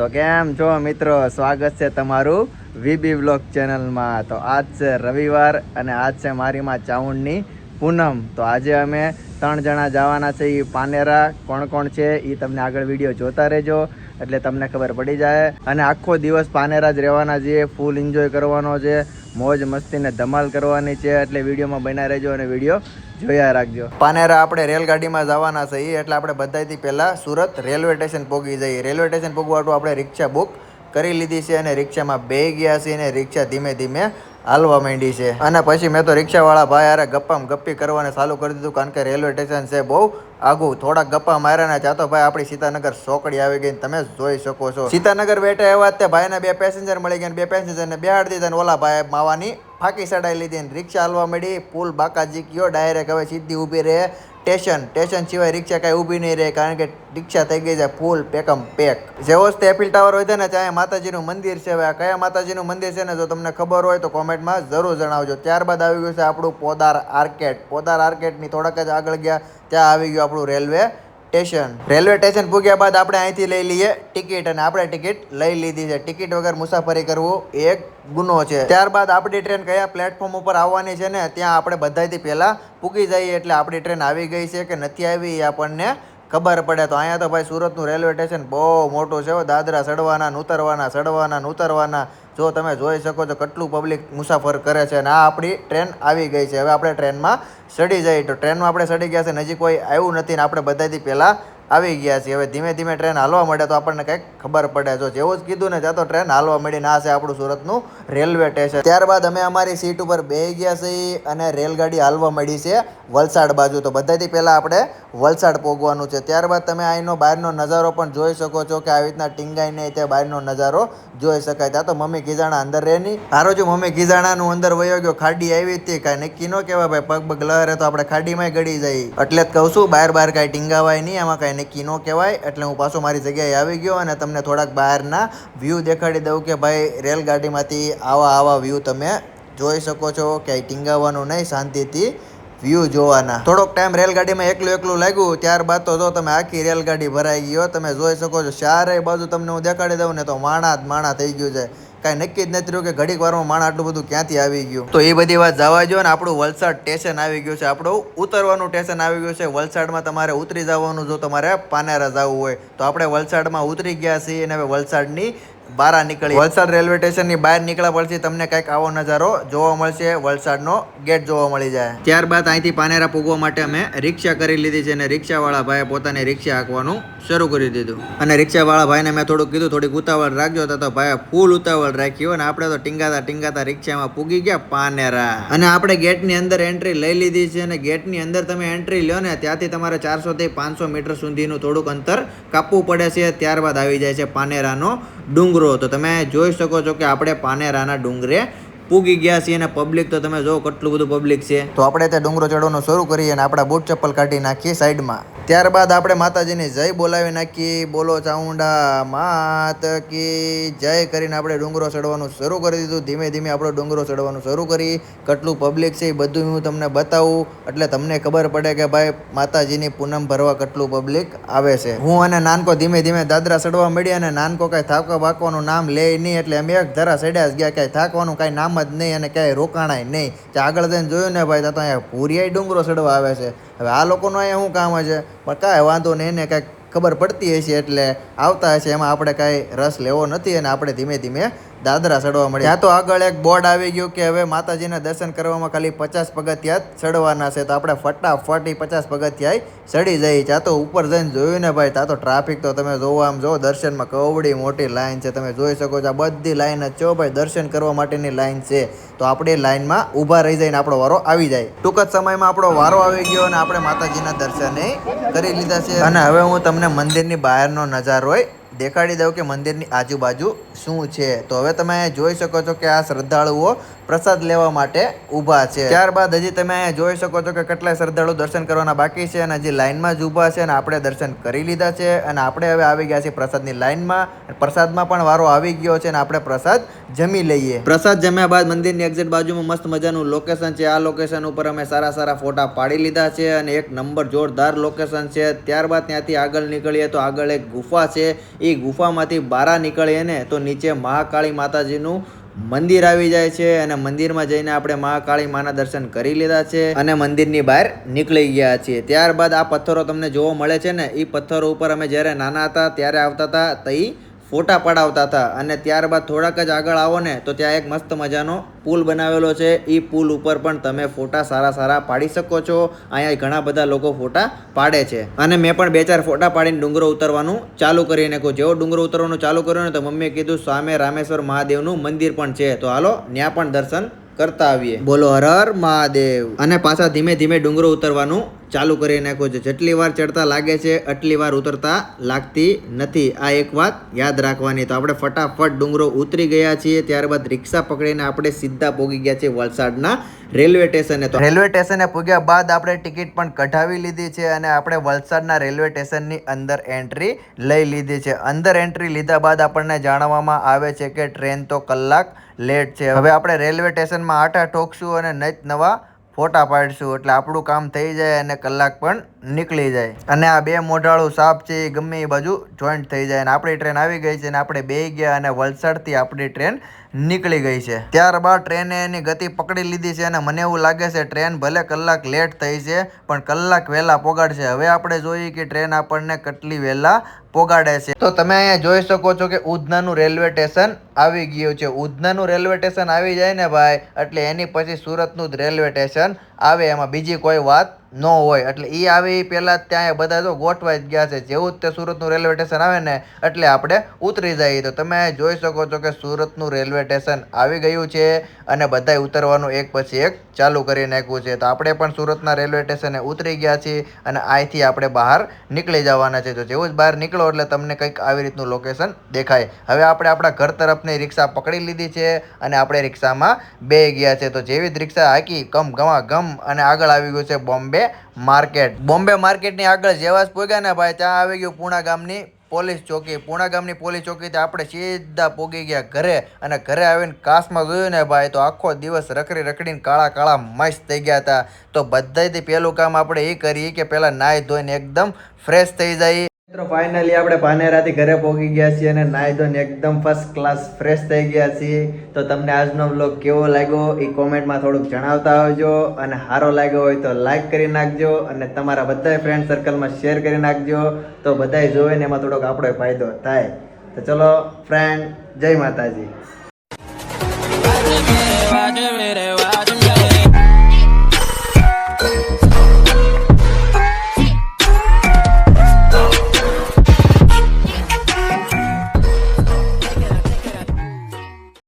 તો કેમ છો મિત્રો? સ્વાગત છે તમારું વીબી બ્લોગ ચેનલમાં. તો આજ છે રવિવાર અને આજ છે મારી માં ચાઉંડની પૂનમ. તો આજે અમે ત્રણ જણા જવાના છે એ પાનેરા. કોણ કોણ છે એ તમને આગળ વીડિયો જોતા રહેજો, એટલે તમને ખબર પડી જાય. અને આખો દિવસ પાનેરા જ રહેવાના છીએ, ફૂલ એન્જોય કરવાનો છે. મોજ મસ્તીને ધમાલ કરવાની છે, એટલે વિડીયોમાં બના રહેજો અને વીડિયો જોયા રાખજો. પાનેરા આપણે રેલગાડીમાં જવાના છીએ એટલે આપણે બધાથી પહેલાં સુરત રેલવે સ્ટેશન પહોંચી જઈએ. રેલવે સ્ટેશન પહોંચવાટું આપણે રિક્ષા બુક કરી લીધી છે અને રિક્ષામાં બે ગયા છીએ અને રિક્ષા ધીમે ધીમે હાલવા માંડી છે. અને પછી મેં તો રિક્ષાવાળા ભાઈ અરે ગપ્પામ ગપ્પી કરવાનું ચાલુ કરી દીધું કારણ કે રેલવે સ્ટેશન છે બહુ આગું થોડાક ગપ્પા માર્યા ને જાતો ભાઈ આપણી સીતાનગર સોકડી આવી ગઈ તમે જોઈ શકો છો. સીતાનગર બેઠા એવા તે ભાઈને બે પેસેન્જર મળી ગયા ને બે પેસેન્જરને બેહાડી દીધા ને ઓલા ભાઈ માવાની ફાંકી સડાઈ લીધી ને રિક્ષા હાલવા મળી પુલ બાકાજી કયો ડાયરેક્ટ હવે સીધી ઊભી રહે. સ્ટેશન સ્ટેશન સિવાય રિક્ષા કાંઈ ઊભી નહીં રહે, કારણ કે રિક્ષા થઈ ગઈ છે ફૂલ પેકમ પેક જેવો જ એફિલ ટાવર હોય છે ને, ત્યાં માતાજીનું મંદિર છે. હવે આ કયા માતાજીનું મંદિર છે ને, જો તમને ખબર હોય તો કોમેન્ટમાં જરૂર જણાવજો. ત્યારબાદ આવી ગયું છે આપણું પોદાર આર્કેટ પોદાર આર્કેટની થોડાક જ આગળ ગયા, ત્યાં આવી ગયું આપણું રેલવે સ્ટેશન. રેલવે સ્ટેશન પૂગ્યા બાદ આપણે અહીંથી લઈ લઈએ ટિકિટ અને આપણે ટિકિટ લઈ લીધી છે. ટિકિટ વગર મુસાફરી કરવું એક ગુનો છે. ત્યારબાદ આપણી ટ્રેન કયા પ્લેટફોર્મ ઉપર આવવાની છે ને ત્યાં આપણે બધાથી પહેલાં પૂગી જઈએ એટલે આપણી ટ્રેન આવી ગઈ છે કે નથી આવી એ આપણને ખબર પડે તો અહીંયા તો ભાઈ સુરતનું રેલવે સ્ટેશન બહુ મોટું છે દાદરા ચડવાના ઉતરવાના ચડવાના ઉતરવાના. જો તમે જોઈ શકો છો કેટલું પબ્લિક મુસાફર કરે છે અને આ આપણી ટ્રેન આવી ગઈ છે. હવે આપણે ટ્રેનમાં ચડી જઈએ. તો ટ્રેનમાં આપણે ચડી ગયા છે. નજીક કોઈ આવ્યું નથી ને આપણે બધાથી પહેલાં આવી ગયા છીએ. હવે ધીમે ધીમે ટ્રેન હાલવા મળે તો આપણને કંઈક ખબર પડે. જો જેવું જ કીધું ને ત્યાં તો ટ્રેન હાલવા મળી ના છે આપણું સુરતનું રેલવે સ્ટેશન. ત્યારબાદ અમે અમારી સીટ ઉપર બેસી ગયા છીએ અને રેલગાડી હાલવા મળી છે વલસાડ બાજુ. તો બધાથી પહેલાં આપણે વલસાડ પહોંચવાનું છે. ત્યારબાદ તમે અહીંનો બહારનો નજારો પણ જોઈ શકો છો કે આવી રીતના ટીંગાઈને તે બહારનો નજારો જોઈ શકાય. ત્યાં તો મમ્મી ગીજાણા અંદર રહે નહીં હારો જો મમ્મી ગીજાણાનું અંદર વયો ગયો, ખાડી આવી હતી કાંઈ નક્કી ન કહેવાય ભાઈ. પગ પગ લહરે તો આપણે ખાડીમાં ગળી જાય એટલે જ કહું છું બહાર બહાર કાંઈ ટીંગાવાય નહીં, આમાં કાંઈ નક્કી ન કહેવાય, એટલે હું પાછો મારી જગ્યાએ આવી ગયો અને તમને થોડાક બહારના વ્યૂ દેખાડી દઉં કે ભાઈ, રેલગાડીમાંથી આવા આવા વ્યૂ તમે જોઈ શકો છો. ક્યાંય ટીંગાવાનું નહીં, શાંતિથી વ્યૂ જોવાના. થોડોક ટાઈમ રેલગાડીમાં એકલું એકલું લાગ્યું, ત્યારબાદ તો જો તમે આખી રેલગાડી ભરાઈ ગયો તમે જોઈ શકો છો, ચારેય બાજુ તમને હું દેખાડી દઉં ને તો માણા જ માણા થઈ ગયું છે. કાંઈ નક્કી જ નથી રહ્યું કે ઘડીક વારમાં માણ આટલું બધું ક્યાંથી આવી ગયું. તો એ બધી વાત જવા જો ને આપણું વલસાડ સ્ટેશન આવી ગયું છે. આપણું ઉતરવાનું સ્ટેશન આવી ગયું છે. વલસાડમાં તમારે ઉતરી જવાનું જો તમારે પાનેરા જવું હોય તો આપણે વલસાડમાં ઉતરી ગયા છીએ અને હવે વલસાડની બહાર નીકળી. વલસાડ રેલવે સ્ટેશનની બહાર નીકળ્યા પછી તમને કંઈક આવો નજારો જોવા મળશે, વલસાડનો ગેટ જોવા મળી જાય. ત્યારબાદ અહીંથી પાનેરા પૂગવા માટે અમે રિક્ષા કરી લીધી છે અને રિક્ષાવાળા ભાઈએ પોતાની રિક્ષા હાંકવાનું શરૂ કરી દીધું. અને રિક્ષાવાળા ભાઈને મેં થોડુંક કીધું, થોડીક ઉતાવળ રાખજો, તો તો ભાઈએ ફૂલ ઉતાવળ રાખ્યો અને આપણે તો ટીંગાતા ટીંગાતા રિક્ષામાં પૂગી ગયા પાનેરા. અને આપણે ગેટની અંદર એન્ટ્રી લઈ લીધી છે અને ગેટની અંદર તમે એન્ટ્રી લ્યો ને ત્યાંથી તમારે ચારસોથી પાંચસો મીટર સુધીનું થોડુંક અંતર કાપવું પડે છે, ત્યારબાદ આવી જાય છે પાનેરાનો ડુંગરો. તો તમે જોઈ શકો છો કે આપણે પાનેરાના ડુંગરે પૂગી ગયા છીએ અને પબ્લિક તો તમે જો કેટલું બધું પબ્લિક છે. તો આપણે તે ડુંગરો ચડવાનું શરૂ કરીએ અને આપણા બૂટ ચપ્પલ કાઢી નાખીએ સાઈડમાં ત્યારબાદ આપણે માતાજીની જય બોલાવી નાખી. બોલો ચાઉંડા માત કી જય કરીને આપણે ડુંગરો ચડવાનું શરૂ કરી દીધું. ધીમે ધીમે આપણો ડુંગરો ચડવાનું શરૂ કરી. કેટલું પબ્લિક છે એ બધું હું તમને બતાવું. એટલે તમને ખબર પડે કે ભાઈ માતાજીની પૂનમ ભરવા કેટલું પબ્લિક આવે છે. હું અને નાનકો ધીમે ધીમે દાદરા ચડવા મળ્યા અને નાનકો કાંઈ થાકવા બાકવાનું નામ લે નહીં એટલે અમે એક ધરા ચડ્યા જ ગયા. કાંઈ થાકવાનું કાંઈ નામ જ નહીં અને ક્યાંય રોકાણાય નહીં. ત્યાં આગળ જઈને જોયું ને ભાઈ તો અહીંયા ભૂરિયાઈ ડુંગરો ચડવા આવે છે. હવે આ લોકોનું અહીંયા શું કામ છે પણ કાંઈ વાંધો નહીં, એને કાંઈક ખબર પડતી હશે એટલે આવતા હશે. એમાં આપણે કાંઈ રસ લેવો નથી અને આપણે ધીમે ધીમે દાદરા ચડવા મળ્યા. ત્યાં તો આગળ એક બોર્ડ આવી ગયું કે હવે માતાજીના દર્શન કરવામાં ખાલી પચાસ પગથિયા ચડવાના છે. તો આપણે ફટાફટ એ પચાસ પગથિયા ચડી જઈએ. ત્યાં તો ઉપર જઈને જોયું ને ભાઈ, ત્યાં તો ટ્રાફિક તો તમે જોવો આમ જો દર્શનમાં કવડી મોટી લાઈન છે. તમે જોઈ શકો છો આ બધી લાઈન જ છો ભાઈ, દર્શન કરવા માટેની લાઈન છે. તો આપણે લાઈનમાં ઊભા રહી જઈને આપણો વારો આવી જાય. ટૂંક જ સમયમાં આપણો વારો આવી ગયો અને આપણે માતાજીના દર્શને કરી લીધા છે. અને હવે હું તમને મંદિરની બહારનો નજારો દેખાડી દઉં કે મંદિરની આજુબાજુ શું છે? તો હવે તમે જોઈ શકો છો કે આ શ્રદ્ધાળુઓ પ્રસાદ લેવા માટે ઊભા છે. ત્યારબાદ હજી તમે અહીંયા જોઈ શકો છો કે કેટલાય શ્રદ્ધાળુ દર્શન કરવાના બાકી છે અને હજી લાઈનમાં જ ઊભા છે અને આપણે દર્શન કરી લીધા છે અને આપણે હવે આવી ગયા છીએ પ્રસાદની લાઈનમાં પ્રસાદમાં પણ વારો આવી ગયો છે અને આપણે પ્રસાદ જમી લઈએ. પ્રસાદ જમ્યા બાદ મંદિરની એક્ઝેક્ટ બાજુમાં મસ્ત મજાનું લોકેશન છે. આ લોકેશન ઉપર અમે સારા સારા ફોટા પાડી લીધા છે અને એક નંબર જોરદાર લોકેશન છે. ત્યારબાદ ત્યાંથી આગળ નીકળીએ તો આગળ એક ગુફા છે. એ ગુફામાંથી બારા નીકળીએ ને તો નીચે મહાકાળી માતાજીનું મંદિર આવી જાય છે અને મંદિરમાં જઈને આપણે મહાકાળી માના દર્શન કરી લીધા છે અને મંદિરની બહાર નીકળી ગયા છીએ. ત્યારબાદ આ પથ્થરો તમને જોવા મળે છે ને એ પથ્થરો ઉપર અમે જ્યારે નાના હતા, ત્યારે આવતા હતા, તો ઈ ફોટા પડાવતા હતા અને ત્યારબાદ થોડાક જ આગળ આવો ને તો ત્યાં એક મસ્ત મજાનો પુલ બનાવેલો છે. એ પુલ ઉપર પણ તમે ફોટા સારા સારા પાડી શકો છો. અહીંયા ઘણા બધા લોકો ફોટા પાડે છે. અને મેં પણ બે ચાર ફોટા પાડીને ડુંગરો ઉતરવાનું ચાલુ કરી નાખ્યું જેવો ડુંગરો ઉતરવાનું ચાલુ કર્યું ને તો મમ્મીએ કીધું સામે રામેશ્વર મહાદેવનું મંદિર પણ છે. તો હાલો, ત્યાં પણ દર્શન કરતા આવીએ. બોલો હર મહાદેવ. અને પાછા ધીમે ધીમે ડુંગરો ઉતરવાનું ચાલુ કરી નાખ્યું છે. જેટલી વાર ચડતા લાગે છે, એટલી વાર ઉતરતા લાગતી નથી. આ એક વાત યાદ રાખવાની. તો આપણે ફટાફટ ડુંગરો ઉતરી ગયા છીએ. ત્યારબાદ રિક્ષા પકડીને આપણે સીધા પોગી ગયા છીએ વલસાડના રેલવે સ્ટેશને. તો રેલવે સ્ટેશને પૂગ્યા બાદ આપણે ટિકિટ પણ કઢાવી લીધી છે અને આપણે વલસાડના રેલવે સ્ટેશનની અંદર એન્ટ્રી લઈ લીધી છે. અંદર એન્ટ્રી લીધા બાદ આપણને જાણવામાં આવે છે કે ટ્રેન તો કલાક લેટ છે. હવે આપણે રેલવે સ્ટેશનમાં આટા ઠોકશું અને નત નવા ફોટા પાડીશું એટલે આપણું કામ થઈ જાય અને કલાક પણ નીકળી જાય. અને આ બે મોઢાળું સાપ છે એ ગમે એ બાજુ જોઈન્ટ થઈ જાય અને આપણી ટ્રેન આવી ગઈ છે અને આપણે બે ગયા અને વલસાડથી આપણી ટ્રેન નીકળી ગઈ છે. ત્યારબાદ ટ્રેને એની ગતિ પકડી લીધી છે અને મને એવું લાગે છે ટ્રેન ભલે કલાક લેટ થઈ છે, પણ કલાક વહેલા પોગાડશે. હવે આપણે જોઈએ કે ટ્રેન આપણને કેટલી વહેલા પોગાડે છે. તો તમે અહીંયા જોઈ શકો છો કે ઉધનાનું રેલવે સ્ટેશન આવી ગયું છે. ઉધનાનું રેલવે સ્ટેશન આવી જાય ને ભાઈ, એટલે એની પછી સુરતનું જ રેલવે સ્ટેશન આવે. એમાં બીજી કોઈ વાત ન હોય. એટલે એ આવે એ પહેલાં ત્યાં બધા તો ગોઠવાઈ જ ગયા છે. જેવું જ તે સુરતનું રેલવે સ્ટેશન આવે ને, એટલે આપણે ઉતરી જઈએ. તો તમે જોઈ શકો છો કે સુરતનું રેલવે સ્ટેશન આવી ગયું છે અને બધાય ઉતરવાનું એક પછી એક ચાલુ કરી નાખ્યું છે. તો આપણે પણ સુરતના રેલવે સ્ટેશને ઉતરી ગયા છીએ અને અહીંથી આપણે બહાર નીકળી જવાના છે. તો જેવું જ બહાર નીકળો એટલે તમને કંઈક આવી રીતનું લોકેશન દેખાય. હવે આપણે આપણા ઘર તરફની રિક્ષા પકડી લીધી છે અને આપણે રિક્ષામાં બે ગયા છે. તો જેવી જ રિક્ષા હાકી કમ ગમા ગમ અને આગળ આવી ગયું છે બોમ્બે. માર્કેટ. બોમ્બે માર્કેટની આગળ જેવા જ પોગ્યા ને ભાઈ, ત્યાં આવી ગયું પૂણા ગામની પોલીસ ચોકી. પૂણા ગામની પોલીસ ચોકીથી આપણે સીધા પોગી ગયા ઘરે અને ઘરે આવીને કાસમાં જોયું ને ભાઈ, તો આખો દિવસ રખડી રખડીને કાળા કાળા મસ્ત થઈ ગયા હતા. તો બધાથી પહેલું કામ આપણે એ કરીએ કે પહેલાં નાહી ધોઈને એકદમ ફ્રેશ થઈ જાય. મિત્રો ફાઇનલી આપણે પાનેરાથી ઘરે પહોંચી ગયા છીએ અને નાહી ધોઈને એકદમ ફર્સ્ટ ક્લાસ ફ્રેશ થઈ ગયા છીએ. તો તમને આજનો બ્લોગ કેવો લાગ્યો એ કોમેન્ટમાં થોડુંક જણાવતા આવજો. અને સારો લાગ્યો હોય તો લાઈક કરી નાખજો અને તમારા બધા ફ્રેન્ડ સર્કલમાં શેર કરી નાખજો. તો બધાય જોવે ને એમાં થોડોક આપણો ફાયદો થાય. તો ચલો ફ્રેન્ડ જય માતાજી.